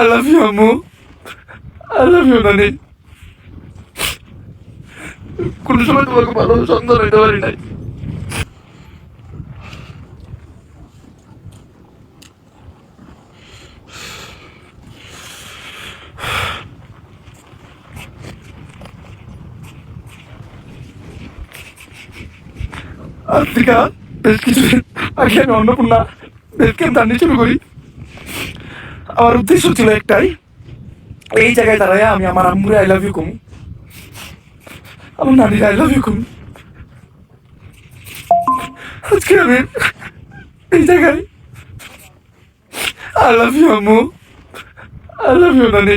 I love you, আম্মু I love you, নানি কোন সময় নাই। আফ্রিকা বেশ কিছুদিন আগে আমি অন্নপূর্ণা বেশ রান্না শুরু করি। আমার উদ্দেশ্য ছিল একটাই। এই জায়গায় দাঁড়ায় আমি আমার আম্মুরে আই লাভ ইউ কমু। আমার নানির আই লাভ ইউ কমু। আজকে আমি এই জায়গায় আই লাভ ইউ আম্মু। আই লাভ ইউ নানি।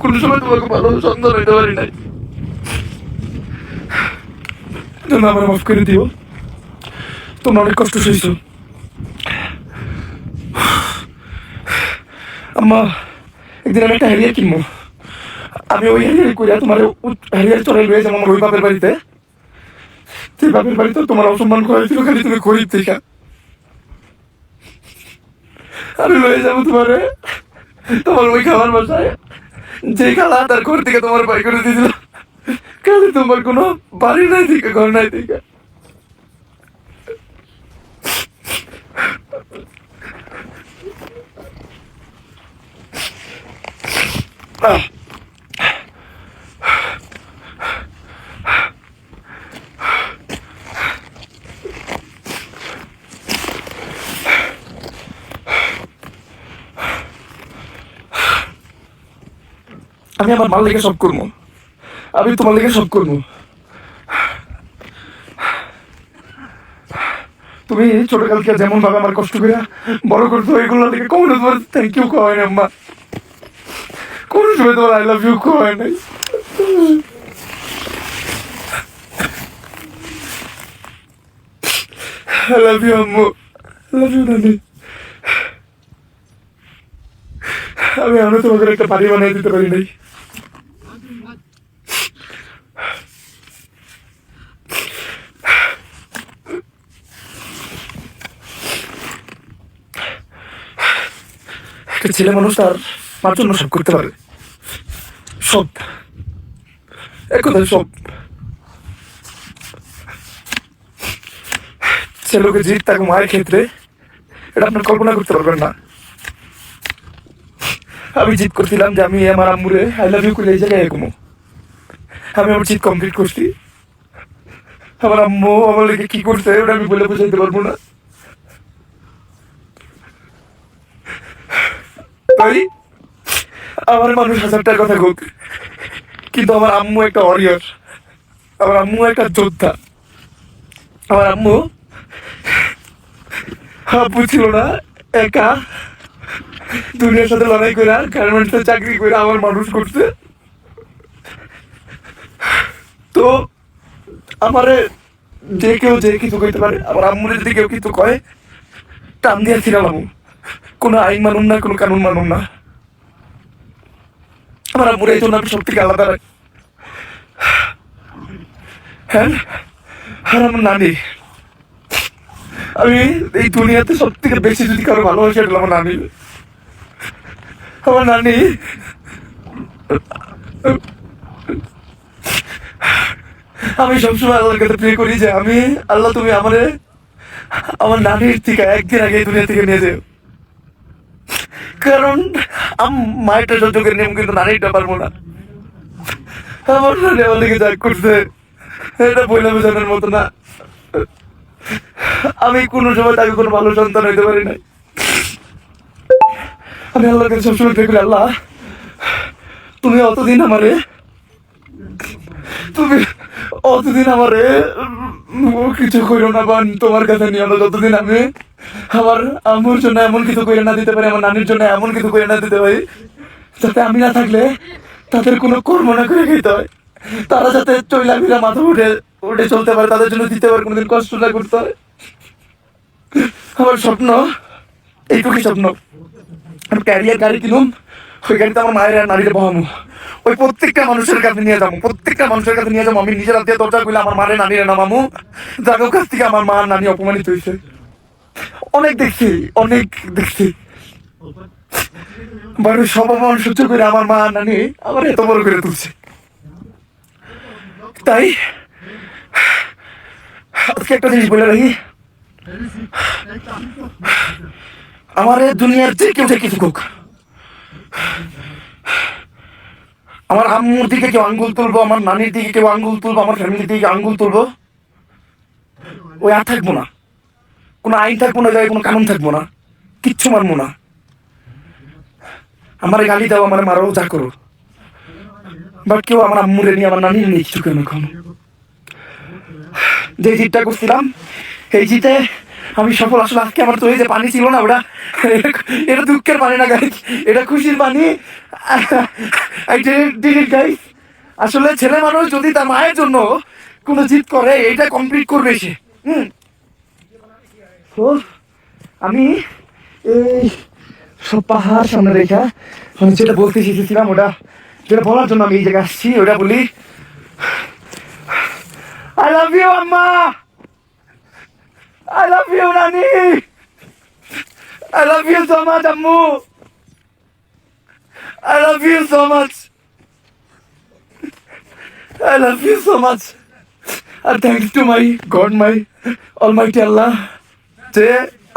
কোন সময় তোমাকে ভালো সন্তান হইতে পারি নাই। আমার মাফ করে দিও। তোমরা অনেক কষ্ট সইছো। আম্মা, একদিন আমি একটা হ্যারিয়ার কিনবো। আমি ওই হ্যারিয়ার কইরা তোমার হ্যারিয়ার চড়াই লয়ে যাব আমার ওই বাপের বাড়িতে। সেই বাপের বাড়িতে তোমার অসম্মান করা হয়েছিল খালি তুমি গরিব থেকে আমি লয়ে যাব তোমারে। তোমার ওই খাবার বাসায়। যে খালা তার ঘর থেকে তোমার বাই করে দিয়েছিল খালি তোমার কোনো বাড়ি নাই থেকে, ঘর নাই থেকে। আমি আমার মাল লেগে সব করব। আমি তোমার লেগে সব করব। তুমি ছোটকালকে যেমন ভাবে আমার কষ্ট করে বড় করতো এগুলো থেকে কখনো তোমার থ্যাংক ইউ কয় না কোনো সময় তোমার আই লাভ ইউ কয় নাই? I love you, আম্মু। I love you, নানি। আমি আমরা তোমাকে একটা বাড়ি বানিয়ে দিতে পারি নাই। একটা ছেলে মানুষ তার মার জন্য সব করতে পারে। সব। এক কথায় সব। ছেলেকে জিত তাকে মায়ের ক্ষেত্রে এটা আপনার কল্পনা করতে পারবেন না। আমি জিত করছিলাম যে আমি আমার আম্মুরে আই লাভ ইউ করে এই জায়গায় এগোমো আমি আমার জিত কমপ্লিট করছি। আমার আম্মু আমার লেগে কি করছে ওটা আমি বলে বোঝাইতে পারব না। ভাই আমার মানুষ হাজারটার কথা হোক কিন্তু আমার আম্মু একটা অরিয়ার আমার আম্মু একটা যোদ্ধা। আমার আম্মু আব্বু ছিল না, একা। দুনিয়ার সাথে লড়াই করে আর গার্মেন্টসে চাকরি করে আমার মানুষ করছে। তো আমারে যে কেউ যে কিছু কইতে পারে, আমার আম্মুরে যদি কেউ কিছু কয়, টান দিয়ে ছিলাম কোনো আইন মানুন না, কোনো কানুন মানুন না। আমার আম্মুরে এই জন্য আমি সব থেকে আলাদা হ্যাঁ? আর আমার নানি। আমি এই দুনিয়াতে সব থেকে বেশি যদি কারও ভালোবাসি, এটা আমার নানি। আমার নানি। আমি সবসময় আল্লাহর কাছে প্রে করি যে, আমি, আল্লাহ, তুমি আমারে, আমার নানির থেকে একদিন আগে এই দুনিয়া থেকে নিয়ে যাও। কারণ মায়েরটা সহ্য করে নিয়ম কিন্তু নানিরটা পারব না আমার নানি আমার দিকে যা করছে এটা বইলা বোঝানোর মতো না আমি কোনো সময় তাকে কোনো ভালো সন্তান হইতে পারি নাই আমি আল্লাহর কাছে সবসময় করি আল্লাহ তুমি অতদিন আমারে তুমি অতদিন আমারে কিছু কইরো না বা তোমার কাছে নিয়ে যতদিন আমি আমার আম্মুর জন্য এমন কিছু করে না দিতে পারি, আমার নানির জন্য এমন কিছু করে না দিতে পারি, যাতে আমি না থাকলে তাদের কোনো কর্ম না করে খেতে হয়। তারা যাতে চইলা ফিরা মাথা উঠে উঠে চলতে পারে, তাদের জন্য দিতে পারে, কোনোদিন কষ্ট না করতে হয়। আমার স্বপ্ন, এইটুকুই স্বপ্ন। আমি ক্যারিয়ার গাড়ি কিনুম, ওই গাড়িতে আমার মায়ের আর নারীরে বহামু। ওই প্রত্যেকটা মানুষের কাছে নিয়ে যাব, প্রত্যেকটা মানুষের কাছে নিয়ে যাব। আমি নিজের হাতে দরজা করলে আমার মারে, নানিরে নামামু যাদের কাছ থেকে আমার মা নানি অপমানিত হয়েছে অনেক দেখছি অনেক দেখছি। সব অপমান সহ্য করে আমার মা নানি আমার এত বড় করে তুলছে। তাই, আজকে একটা জিনিস বলে রাখি। আমার দুনিয়ার যে কেউ যে কিছু আমার আম্মুর দিকে কেউ আঙ্গুল তুলবো, আমার নানির দিকে কেউ আঙ্গুল তুলবো, আমার ফ্যামিলির দিকে আঙ্গুল তুলবো, ওই আর থাকব না। কোনো আইন থাকব না কোনো কানুন থাকব না, কিচ্ছু মানবো না। আমার গালি দাও, আমার মারো, যা করো। বাট কেউ আমার আম্মুরে নিয়ে, আমার নানির নিয়ে কিছু কেন এখন যে জিতটা করছিলাম, এই জিতে আমি সফল। আসলে আজকে আমার তো এই যে পানি ছিল না, ওটা এটা দুঃখের পানি না গাইজ এটা খুশির পানি। গাইজ আসলে ছেলে মানুষ যদি তার মায়ের জন্য কোনো জিত করে, এটা কমপ্লিট করবে সে। হুম? তো আমি এই সব পাহাড় সামনে রেখা যেটা বলতে শিখেছিলাম ওটা, যেটা বলার জন্য আমি এই জায়গায় আসছি, ওটা বলি আই লাভ ইউ আম্মা! আই লাভ ইউ নানি I love you so much আম্মু! I love you so much I love you so much R thanks to my God my all almighty Allah যে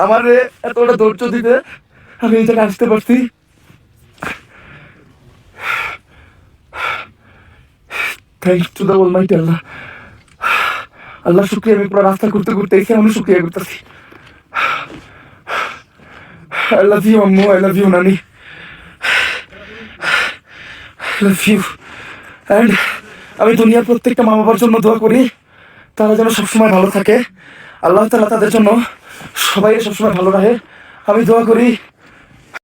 আমার এতটা ধৈর্য দিতে আমি এই জায়গায় আসতে পারছি। থ্যাংকস টু আল্লাহ আল্লাহ শুক্রিয়া, আমি পুরো রাস্তা ঘুরতে ঘুরতে এসে আমি শুক্রিয়া করতেছি। আই লাভ ইউ আম্মু আই লাভ ইউ নানি। লাভ ইউ অ্যান্ড আমি দুনিয়ার প্রত্যেকটা মা বাবার জন্য দোয়া করি, তারা যেন সবসময় ভালো থাকে। আল্লাহ তালা তাদের জন্য সবাই সবসময় ভালো রাখে আমি দোয়া করি